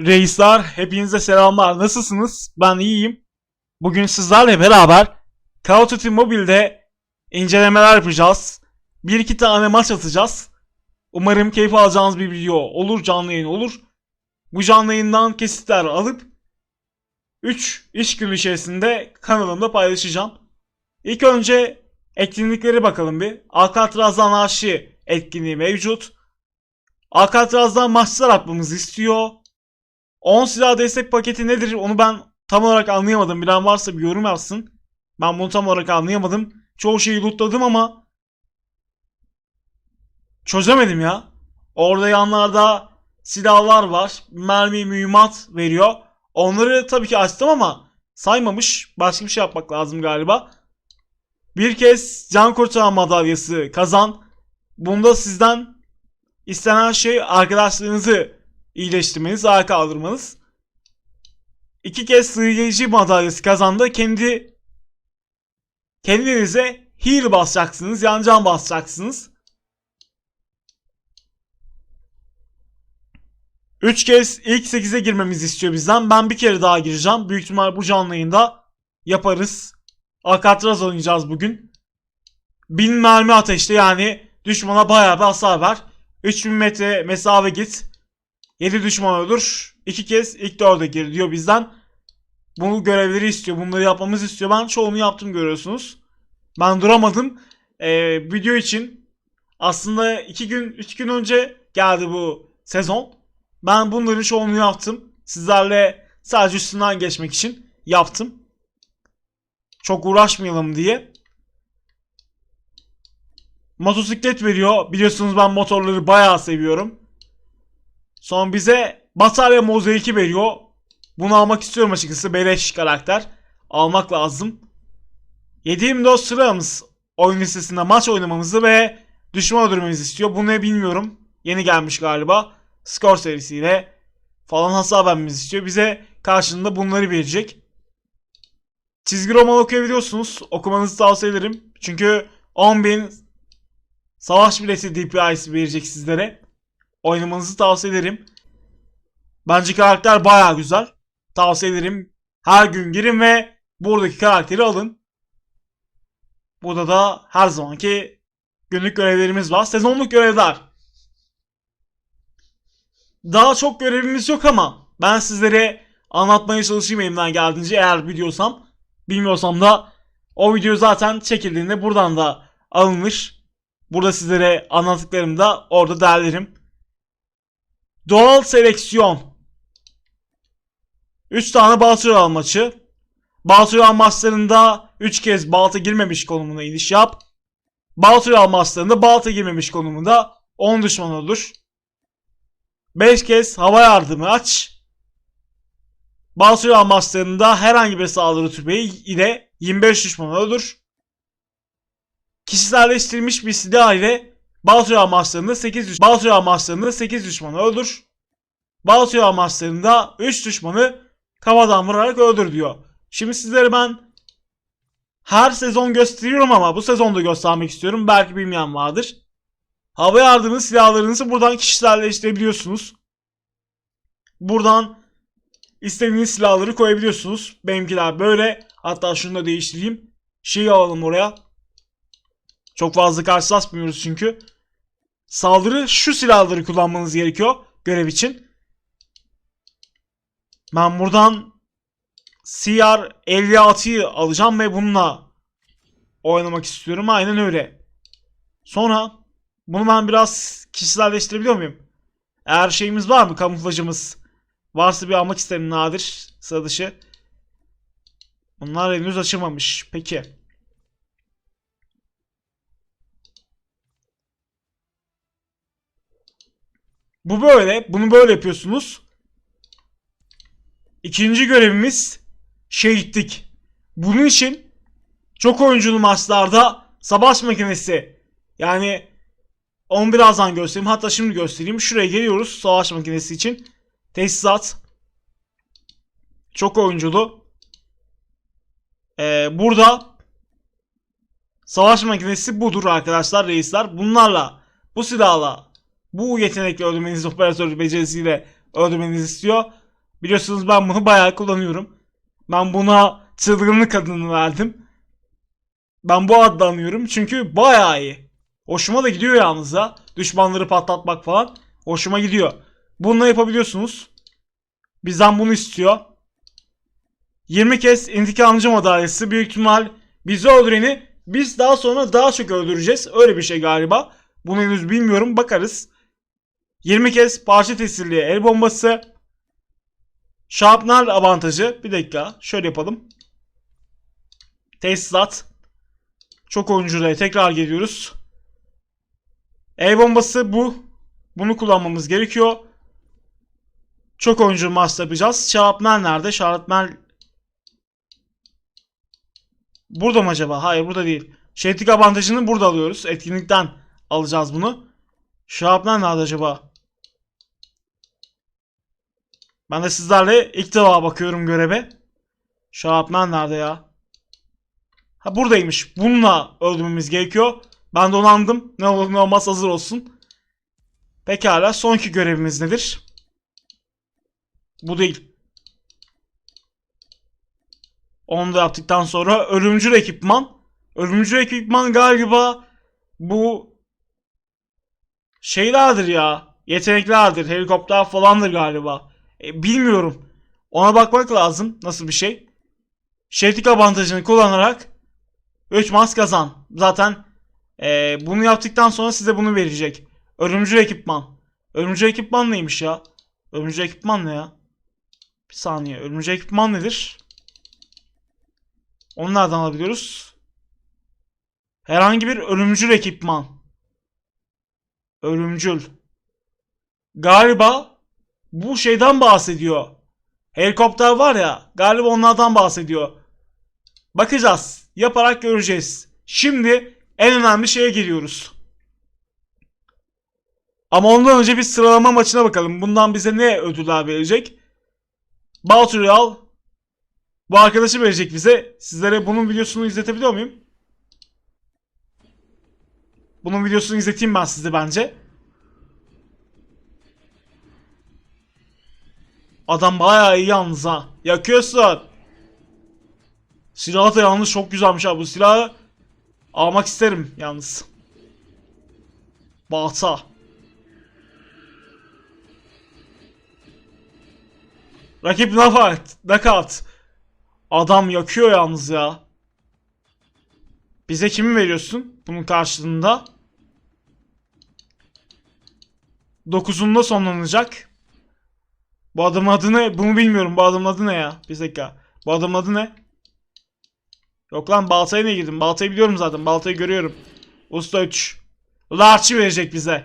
Reisler, hepinize selamlar. Nasılsınız? Ben iyiyim. Bugün sizlerle beraber Call of Duty Mobile'de incelemeler yapacağız. Bir iki tane maç atacağız. Umarım keyif alacağınız bir video olur, canlı yayın olur. Bu canlı yayından kesitler alıp 3 iş günü içerisinde kanalımda paylaşacağım. İlk önce etkinliklere bakalım bir. Alcatraz'dan Arşi etkinliği mevcut. Alcatraz'dan maçlar atmamızı istiyor. 10 silah destek paketi nedir onu ben tam olarak anlayamadım. Bilen varsa bir yorum yapsın. Ben bunu tam olarak anlayamadım. Çoğu şeyi lootladım ama çözemedim ya. Orada yanlarda silahlar var. Mermi, mühimmat veriyor. Onları tabii ki açtım ama saymamış. Başka bir şey yapmak lazım galiba. Bir kez can kurtaran madalyası kazan. Bunda sizden istenen şey arkadaşlarınızı iyileştirmeniz, ayağa kaldırmanız. İki kez sığıyıcı madalyası kazandı. Kendi kendinize heal basacaksınız. Yani can basacaksınız. Üç kez ilk 8'e girmemizi istiyor bizden. Ben bir kere daha gireceğim. Büyük ihtimal bu canlı yayında yaparız. Alcatraz oynayacağız bugün. 1000 mermi ateşte yani düşmana bayağı bir hasar ver. 3000 metre mesafe git. 7 düşman öldür. 2 kez ilk 4'e gir diyor bizden. Bu görevleri istiyor. Bunları yapmamızı istiyor. Ben çoğunu yaptım görüyorsunuz. Ben duramadım. Ee, video için aslında 2 gün 3 gün önce geldi bu sezon. Ben bunların çoğunu yaptım. Sizlerle sadece üstünden geçmek için yaptım. Çok uğraşmayalım diye. Motosiklet veriyor. Biliyorsunuz ben motorları bayağı seviyorum. Son bize batarya mozaiki veriyor. Bunu almak istiyorum açıkçası. Beleş karakter. Almak lazım. 7-24 sıramız oyun listesinde maç oynamamızı ve düşman öldürmemizi istiyor. Bu ne bilmiyorum. Yeni gelmiş galiba. Skor serisiyle falan hasar vermemizi istiyor. Bize karşılığında bunları verecek. Çizgi roman okuyabiliyorsunuz. Okumanızı tavsiye ederim. Çünkü 10.000 savaş bileti DPI'si verecek sizlere. Oynamanızı tavsiye ederim. Bence karakter baya güzel. Tavsiye ederim. Her gün girin ve buradaki karakteri alın. Burada da her zamanki günlük görevlerimiz var. Sezonluk görevler. Daha çok görevimiz yok ama ben sizlere anlatmaya çalışayım elimden geldiğince eğer biliyorsam. Bilmiyorsam da o video zaten çekildiğinde buradan da alınır. Burada sizlere anlattıklarımı da orada derlerim. Doğal seleksiyon. 3 tane Baltıral maçı. Baltıral maçlarında 3 kez balta girmemiş konumuna iniş yap. Baltıral maçlarında balta girmemiş konumunda 10 düşman olur. 5 kez hava yardımı aç. Baltıral maçlarında herhangi bir saldırı tüfeği ile 25 düşman olur. Kişiselleştirilmiş bir silah ile Baltıral maçlarında 8 düş Baltıral maçlarında 8 düşmanı öldür. Baltıral maçlarında 3 düşmanı kafadan vurarak öldür diyor. Şimdi sizlere ben her sezon gösteriyorum ama bu sezonda göstermek istiyorum. Belki bilmeyen vardır. Hava yardımı silahlarınızı buradan kişiselleştirebiliyorsunuz. Buradan istediğiniz silahları koyabiliyorsunuz. Benimkiler böyle. Hatta şunu da değiştireyim. Şeyi alalım oraya. Çok fazla karşılaşmıyoruz çünkü. Saldırı şu silahları kullanmanız gerekiyor görev için. Ben buradan CR 56'yı alacağım ve bununla oynamak istiyorum. Aynen öyle. Sonra bunu ben biraz kişiselleştirebiliyor muyum? Eğer şeyimiz var mı? Kamuflajımız varsa bir almak isterim nadir. Sıra dışı. Bunlar henüz açılmamış. Peki. Bu böyle. Bunu böyle yapıyorsunuz. İkinci görevimiz şehitlik. Bunun için çok oyunculu maçlarda savaş makinesi yani onu birazdan göstereyim. Hatta şimdi göstereyim. Şuraya geliyoruz savaş makinesi için. Tesisat. Çok oyunculu. Ee, burada savaş makinesi budur arkadaşlar reisler. Bunlarla bu silahla bu yetenekle öldürmeniz operatör becerisiyle öldürmenizi istiyor. Biliyorsunuz ben bunu bayağı kullanıyorum. Ben buna çılgınlık adını verdim. Ben bu adla anıyorum çünkü bayağı iyi. Hoşuma da gidiyor yalnız ha. Düşmanları patlatmak falan. Hoşuma gidiyor. Bununla yapabiliyorsunuz. Bizden bunu istiyor. 20 kez intikamcı madalyası büyük ihtimal bizi öldüreni biz daha sonra daha çok öldüreceğiz. Öyle bir şey galiba. Bunu henüz bilmiyorum. Bakarız. 20 kez parça tesirliği el bombası. Şarpnar avantajı. Bir dakika. Şöyle yapalım. Tesisat. Çok oyunculara tekrar geliyoruz. El bombası bu. Bunu kullanmamız gerekiyor. Çok oyuncu master yapacağız. Şarapnel nerede? Şarapnel Burada mı acaba? Hayır burada değil. Şehitlik avantajını burada alıyoruz. Etkinlikten alacağız bunu. Şarapnel nerede acaba? Ben de sizlerle ilk defa bakıyorum göreve. Şarapnel nerede ya? Ha buradaymış. Bununla öldürmemiz gerekiyor. Ben donandım. Ne olur ne olmaz hazır olsun. Pekala sonki görevimiz nedir? Bu değil. Onu da yaptıktan sonra ölümcül ekipman. Ölümcül ekipman galiba bu şeylerdir ya. Yeteneklerdir. Helikopter falandır galiba. E, bilmiyorum. Ona bakmak lazım. Nasıl bir şey. Şehitlik avantajını kullanarak 3 mas kazan. Zaten e, bunu yaptıktan sonra size bunu verecek. Ölümcül ekipman. Ölümcül ekipman neymiş ya? Ölümcül ekipman ne ya? Bir saniye. Ölümcül ekipman nedir? Onu nereden alabiliyoruz? Herhangi bir ölümcül ekipman. Ölümcül. Galiba bu şeyden bahsediyor. Helikopter var ya galiba onlardan bahsediyor. Bakacağız. Yaparak göreceğiz. Şimdi en önemli şeye geliyoruz. Ama ondan önce bir sıralama maçına bakalım. Bundan bize ne ödüller verecek? Battle Royale bu arkadaşı verecek bize. Sizlere bunun videosunu izletebiliyor muyum? Bunun videosunu izleteyim ben size bence. Adam bayağı iyi yalnız ha. Yakıyorsun. Silahı da yalnız çok güzelmiş abi. Bu silahı almak isterim yalnız. Balta. Rakip knockout. Knockout. Adam yakıyor yalnız ya. Bize kimi veriyorsun bunun karşılığında? Dokuzunda sonlanacak. Bu adamın adı ne? Bunu bilmiyorum. Bu adamın adı ne ya? Bir dakika. Bu adamın adı ne? Yok lan baltaya ne girdim? Baltayı biliyorum zaten. Baltayı görüyorum. Usta 3. Larch'i verecek bize.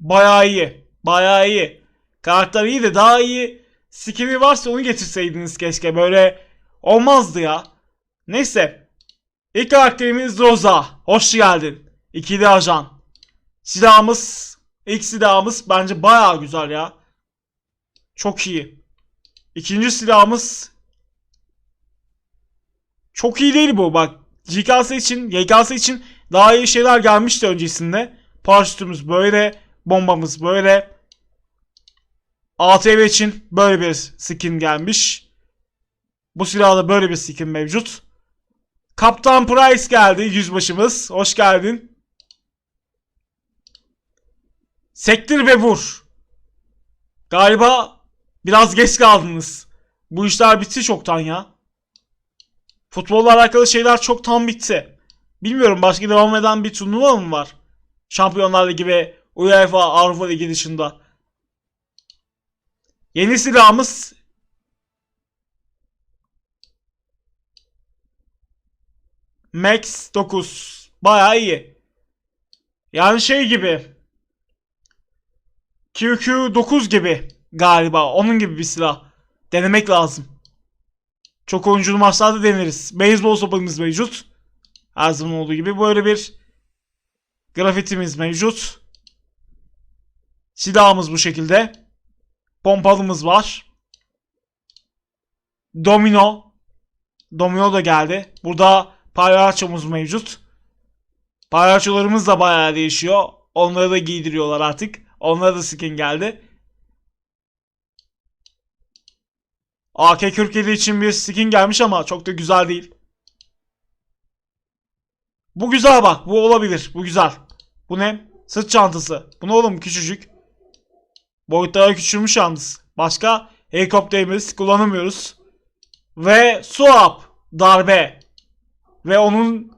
Bayağı iyi. Bayağı iyi. Karakter iyi de daha iyi skin'i varsa onu getirseydiniz keşke. Böyle olmazdı ya. Neyse. İlk karakterimiz Rosa. Hoş geldin. İkili ajan. Silahımız, ilk silahımız bence bayağı güzel ya. Çok iyi. İkinci silahımız çok iyi değil bu bak. GKS için, YKS için daha iyi şeyler gelmişti öncesinde. Paraşütümüz böyle, bombamız böyle. ATV için böyle bir skin gelmiş. Bu silahda böyle bir skin mevcut. Kaptan Price geldi yüzbaşımız. Hoş geldin. Sektir ve vur. Galiba biraz geç kaldınız. Bu işler bitti çoktan ya. Futbolla alakalı şeyler çoktan bitti. Bilmiyorum başka devam eden bir turnuva mı var? Şampiyonlar Ligi ve UEFA Avrupa Ligi dışında. Yeni silahımız Max 9. Bayağı iyi. Yani şey gibi. QQ9 gibi galiba. Onun gibi bir silah. Denemek lazım. Çok oyunculu maçlarda deneriz. Beyzbol sopamız mevcut. Her zaman olduğu gibi böyle bir grafitimiz mevcut. Silahımız bu şekilde. Pompalımız var. Domino. Domino da geldi. Burada palyaçomuz mevcut. Palyaçolarımız da bayağı değişiyor. Onları da giydiriyorlar artık. Onlara da skin geldi. AK-47 için bir skin gelmiş ama çok da güzel değil. Bu güzel bak. Bu olabilir. Bu güzel. Bu ne? Sırt çantası. Bu ne oğlum küçücük. Boyutları küçülmüş yalnız. Başka helikopterimiz kullanamıyoruz. Ve swap darbe. Ve onun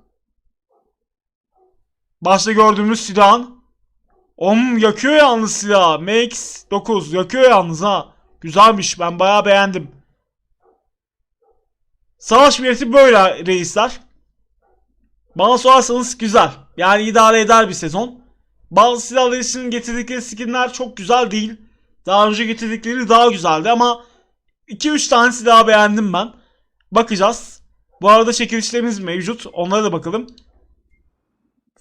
başta gördüğümüz silahın Om yakıyor yalnız silah. MX-9 yakıyor yalnız ha. Güzelmiş. Ben bayağı beğendim. Savaş bileti böyle reisler. Bana sorarsanız güzel. Yani idare eder bir sezon. Bazı silahlar için getirdikleri skinler çok güzel değil. Daha önce getirdikleri daha güzeldi ama 2-3 tane silah beğendim ben. Bakacağız. Bu arada çekilişlerimiz mevcut. Onlara da bakalım.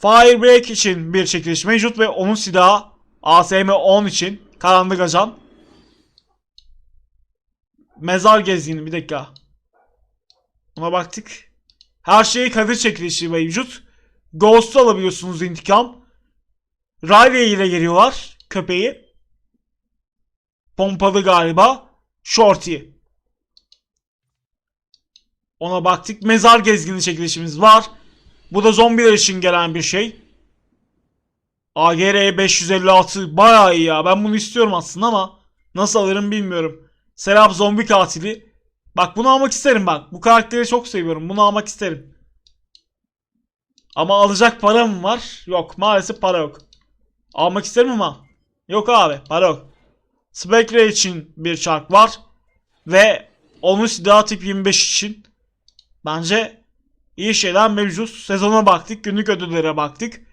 Firebreak için bir çekiliş mevcut ve onun silahı ASM 10 için karanlık ajan. Mezar gezgini bir dakika. Buna baktık. Her şey kadir çekilişi mevcut. Ghost'u alabiliyorsunuz intikam. Riley ile geliyorlar köpeği. Pompalı galiba. Shorty. Ona baktık. Mezar gezgini çekilişimiz var. Bu da zombiler için gelen bir şey. AGR 556 bayağı iyi ya. Ben bunu istiyorum aslında ama nasıl alırım bilmiyorum. Serap zombi katili. Bak bunu almak isterim bak. Bu karakteri çok seviyorum. Bunu almak isterim. Ama alacak param var? Yok maalesef para yok. Almak isterim ama. Yok abi para yok. Spectre için bir çark var. Ve onun silahı tip 25 için. Bence iyi şeyler mevcut. Sezona baktık. Günlük ödüllere baktık.